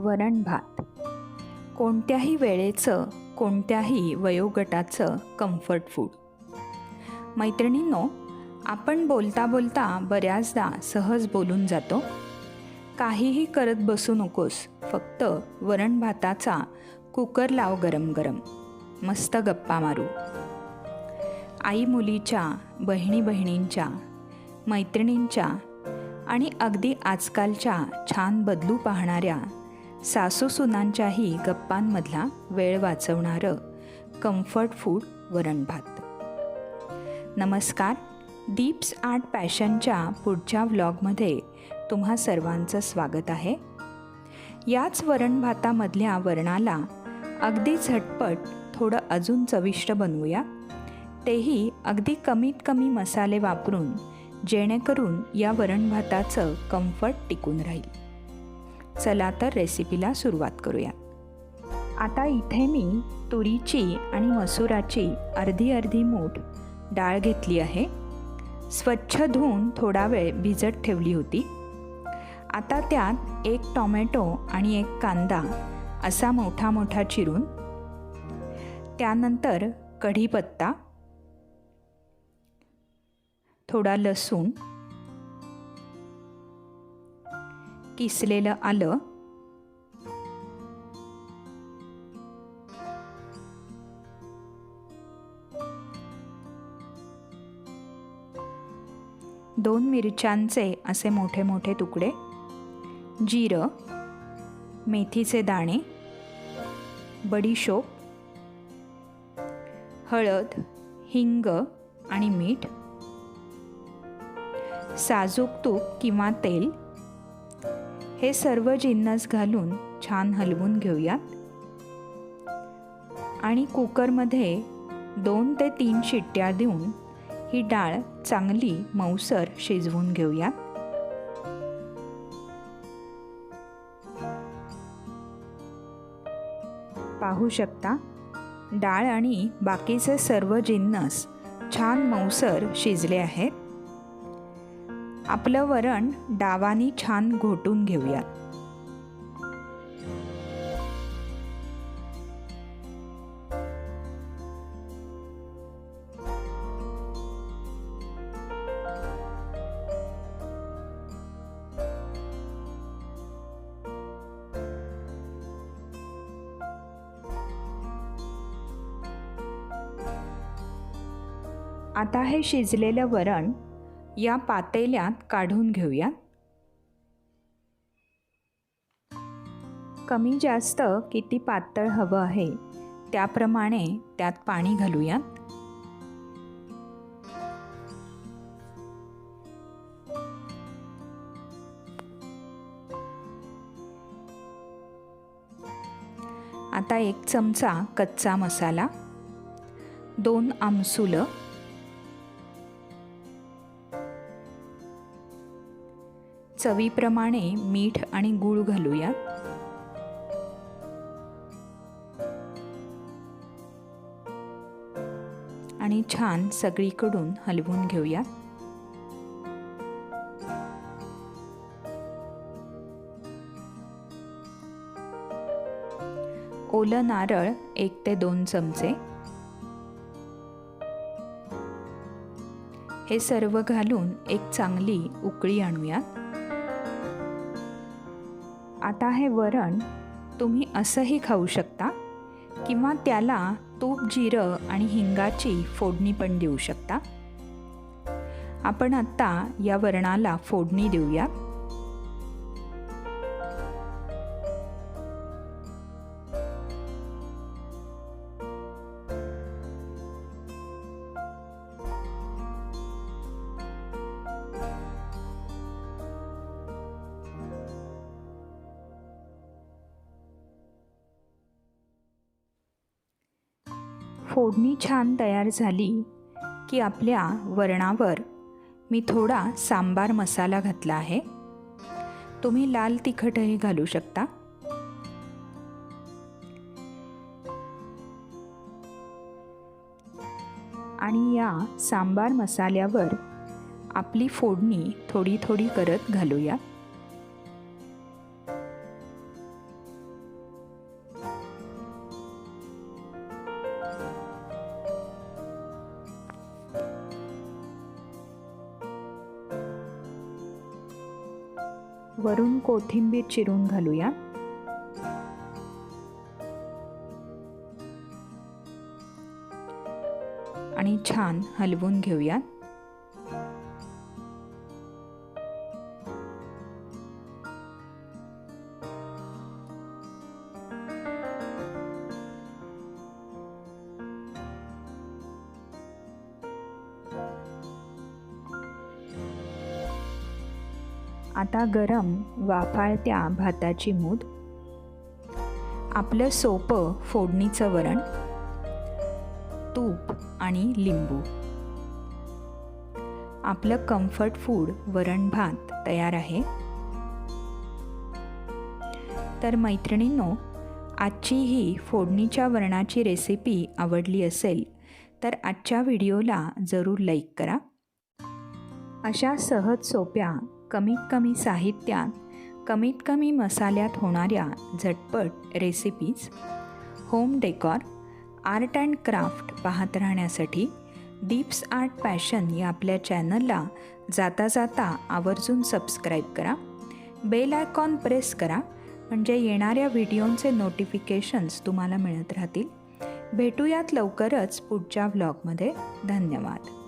वरण भात. कोणत्याही वेळेचं कोणत्याही वयोगटाचं कम्फर्ट फूड मैत्रिणींनो आपण बोलता बोलता बऱ्याचदा सहज बोलून जातो. काहीही करत बसू नकोस फक्त वरण भाताचा कुकर लाव गरम गरम. मस्त गप्पा मारू. आई मुलीच्या बहिणी बहिणींच्या मैत्रिणींच्या आणि अगदी आजकालच्या छान बदलू पाहणाऱ्या सासू सुनांच्याही गप्पांमधला वेळ वाचवणारं कम्फर्ट फूड वरण भात नमस्कार डीप्स आर्ट पॅशनच्या पुढच्या व्लॉगमध्ये तुम्हा सर्वांचं स्वागत आहे. याच वरण भातामधल्या वरणाला अगदी झटपट थोडं अजून चविष्ट बनवूया. तेही अगदी कमीत कमी मसाले वापरून जेणेकरून या वरण भाताचं कम्फर्ट टिकून राहील. चला तर रेसिपीला सुरुवात करूया. आता इथे मी तुरीची आणि मसुराची अर्धी अर्धी मूठ डाळ घेतली आहे. स्वच्छ धुवून थोडा वेळ भिजत ठेवली होती. आता त्यात एक टॉमॅटो आणि एक कांदा असा मोठा मोठा चिरून त्यानंतर कढीपत्ता थोडा लसूण किसलेलं आलं? दोन मिरच्यांचे असे मोठे मोठे तुकडे. जिरं मेथीचे दाणे बडीशोप हळद हिंग आणि मीठ साजूक तूप किंवा तेल हे सर्व जिन्नस घालून छान हलवून घेऊयात. आणि कुकरमध्ये दोन ते तीन शिट्ट्या देऊन ही डाळ चांगली मऊसर शिजवून घेऊयात. पाहू शकता डाळ आणि बाकीचे सर्व जिन्नस छान मऊसर शिजले आहेत. आपलं वरण डावानी छान घोटून घेऊयात. आता हे शिजलेलं वरण या पातेल्यात काढून घेऊयात. कमी जास्त किती पातळ हवं आहे त्याप्रमाणे त्यात पाणी घालूयात. आता एक चमचा कच्चा मसाला दोन आमसुलं चवीप्रमाणे मीठ आणि गूळ घालूया. आणि छान सगळीकडून हलवून घेऊया. ओलं नारळ एक ते दोन चमचे. हे सर्व घालून एक चांगली उकळी आणूयात आता हे वरण तुम्ही असंही खाऊ शकता किंवा त्याला तूप जिरं आणि हिंगाची फोडणी पण देऊ शकता. आपण आत्ता या वरणाला फोडणी देऊयात फोडणी छान तयार झाली की आपल्या वरणावर मी थोडा सांबार मसाला घातला आहे. तुम्ही लाल तिखटही घालू शकता. आणि या सांबार मसाल्यावर आपली फोडणी थोडी थोडी करत घालूया. वरून कोथिंबीर चिरून घालूया. आणि छान हलवून घेऊयात. आता गरम वाफाळत्या भाताची मूद आपलं सोपं फोडणीचं वरण तूप आणि लिंबू. आपलं कम्फर्ट फूड वरण भात तयार आहे. तर मैत्रिणींनो आजची ही फोडणीच्या वरणाची रेसिपी आवडली असेल तर आजच्या व्हिडिओला जरूर लाईक करा. अशा सहज सोप्या कमीत कमी साहित्यात कमीत कमी मसाल्यात होणाऱ्या झटपट recipes home decor art and craft पाहत राहण्यासाठी डीप्स आर्ट पॅशन या आपल्या चॅनलला जाता जाता आवर्जून सबस्क्राईब करा. बेल आयकॉन प्रेस करा म्हणजे येणाऱ्या व्हिडिओंचे नोटिफिकेशन्स तुम्हाला मिळत राहतील. भेटूयात लवकरच पुढच्या व्लॉगमध्ये धन्यवाद.